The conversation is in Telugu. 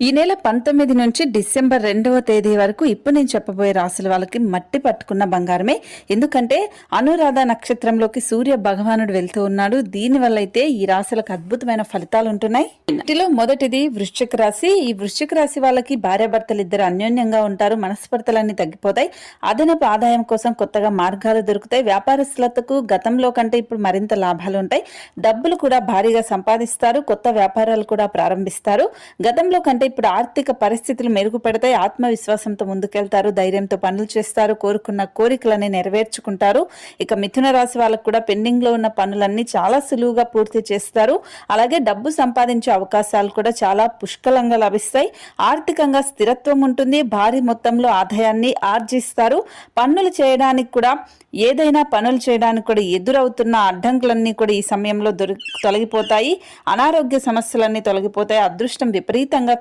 ఈ నెల పంతొమ్మిది నుంచి డిసెంబర్ రెండవ తేదీ వరకు ఇప్పుడు నేను చెప్పబోయే రాసుల వాళ్ళకి మట్టి పట్టుకున్న బంగారమే. ఎందుకంటే అనురాధ నక్షత్రంలోకి సూర్య భగవానుడు వెళ్తూ ఉన్నాడు. దీనివల్ల అయితే ఈ రాశులకు అద్భుతమైన ఫలితాలు ఉంటున్నాయి. వీటిలో మొదటిది వృశ్చిక రాశి. ఈ వృశ్చిక రాశి వాళ్ళకి భార్యాభర్తలు ఇద్దరు అన్యోన్యంగా ఉంటారు. మనస్పర్తలన్నీ తగ్గిపోతాయి. అదనపు ఆదాయం కోసం కొత్తగా మార్గాలు దొరుకుతాయి. వ్యాపారస్తులకు గతంలో కంటే ఇప్పుడు మరింత లాభాలు ఉంటాయి. డబ్బులు కూడా భారీగా సంపాదిస్తారు. కొత్త వ్యాపారాలు కూడా ప్రారంభిస్తారు. గతంలో కంటే ఇప్పుడు ఆర్థిక పరిస్థితులు మెరుగుపడతాయి ఆత్మవిశ్వాసంతో ముందుకెళ్తారు ధైర్యంతో పనులు చేస్తారు కోరుకున్న కోరికలని నెరవేర్చుకుంటారు. ఇక మిథున రాశి వాళ్ళకు కూడా పెండింగ్లో ఉన్న పనులన్నీ చాలా సులువుగా పూర్తి చేస్తారు. అలాగే డబ్బు సంపాదించే అవకాశాలు కూడా చాలా పుష్కలంగా లభిస్తాయి. ఆర్థికంగా స్థిరత్వం ఉంటుంది భారీ మొత్తంలో ఆదాయాన్ని ఆర్జిస్తారు. పన్నులు చేయడానికి కూడా ఏదైనా పనులు చేయడానికి కూడా ఎదురవుతున్న అడ్డంకులన్నీ కూడా ఈ సమయంలో దొరి తొలగిపోతాయి. అనారోగ్య సమస్యలన్నీ తొలగిపోతాయి. అదృష్టం విపరీతంగా